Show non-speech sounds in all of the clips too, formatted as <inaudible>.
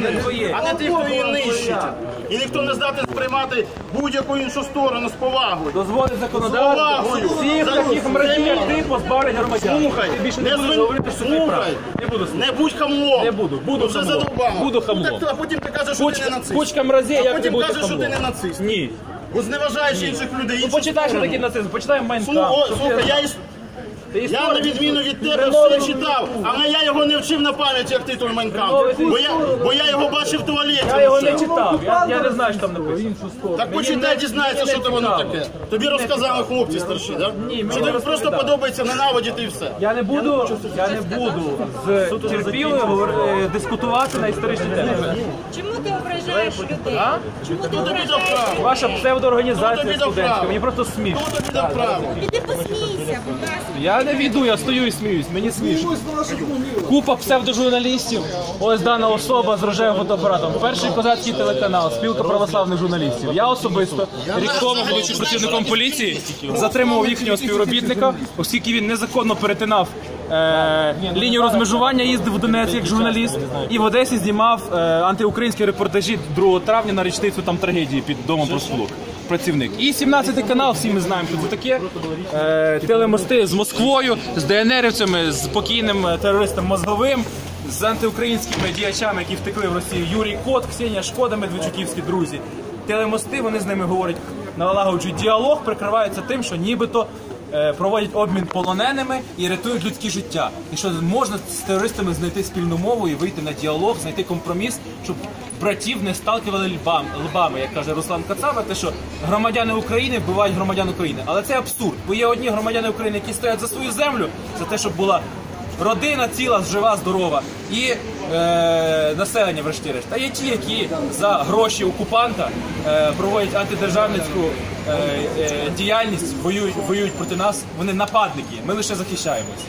країни. А не тих, хто її нищить. І ніхто не здатний сприймати будь-яку іншу сторону з повагою. Дозволить законодавство Повагою. всіх За- таких як ти, позбавлять громадян. Слухай, Ти більше не не будеш звин- говорити, що ти прав. слухай. Не буду слухати. Не будь хамлом. Не буду. Буду Вже хамлом. Буду хамлом. Ну, так, а потім ти кажеш, що ти Кучка, не нацист. кучка мразей, а як ти потім будеш кажеш, що ти хамлом. не нацист. Ні. Бо зневажаєш інших людей. Ну іншу почитай, що сторону. таке нацизм, почитай Слухай, слухай, я іс- Я на відміну від тебе все читав, але я його не вчив на пам'ять, як ти той Майнкамп. Бо я, бо я його бачив в туалеті. Я його не читав, я, я не знаю, що там написано. Так почитай, дізнається, що то воно таке. Тобі розказали хлопці старші, так? Ні, Що тобі просто подобається ненавидіти і все. Я не буду, я не буду з терпілою е, дискутувати на історичні теми. Чому ти ображаєш людей? А? Чому ти ображаєш? право? Ваша псевдоорганізація студентська, мені просто смішно. Хто тобі дав право? Піди посмійся, будь ласка. Я не віду, я стою і сміюсь, мені смішно. Купа псевдожурналістів. Ось дана особа з рожевим фотоапаратом. Перший козацький телеканал, спілка православних журналістів. Я особисто рік тому, будучи працівником поліції, затримував їхнього співробітника, оскільки він незаконно перетинав е, лінію розмежування, їздив в Донець як журналіст, і в Одесі знімав е, антиукраїнські репортажі 2 травня на річницю там трагедії під домом профспілок. Працівник. І 17 канал, всі ми знаємо, що це таке. Е, телемости з Москвою, з ДНРівцями, з покійним е, терористом Мозговим, з антиукраїнськими діячами, які втекли в Росію. Юрій Кот, Ксенія Шкода, Медведчуківські друзі. Телемости, вони з ними говорять, налагоджують діалог, прикриваються тим, що нібито проводять обмін полоненими і рятують людські життя. І що можна з терористами знайти спільну мову і вийти на діалог, знайти компроміс, щоб братів не сталкивали льбам, лбами, як каже Руслан Кацаба, те, що громадяни України вбивають громадян України. Але це абсурд, бо є одні громадяни України, які стоять за свою землю, за те, щоб була родина ціла, жива, здорова, і е, населення, врешті-решт. Та є ті, які за гроші окупанта е, проводять антидержавницьку е, е, діяльність, воюють, воюють проти нас. Вони нападники. Ми лише захищаємось.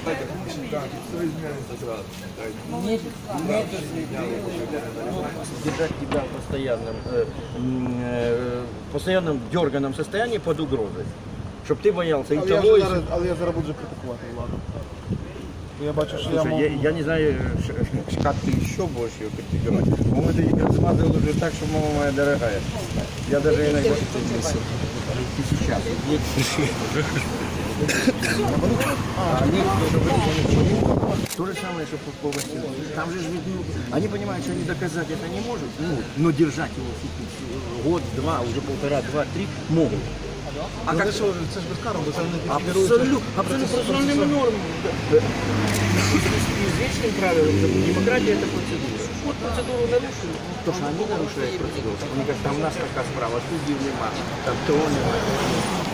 держать тебя в постоянном, э, м, э, постоянном дерганом состоянии под угрозой. Чтобы ты боялся и Але я, того, вже и... зараз, але я зараз буду вже критикувати владу. Я бачу, що я Слушай, можу. я, я не знаю, <laughs> ш- ш- как ты еще будешь ее критиковать. Ты ее смазал уже так, что, мама моя дорогая. Я даже иногда... И сейчас. А они То же самое, что по, по Василию. Там же ж ведь, ну, они понимают, что они доказать это не могут, ну, но держать его год, два, уже полтора, два, три могут. А як... що, це ж безкарно, бо це не. Абсолютно, абсолютно процедурными нормами. Извечным правилом демократия это процедура. Вот процедуру нарушили. То, что они нарушают процедуру. Они говорят, там у нас такая справа, судей нема, там того нема.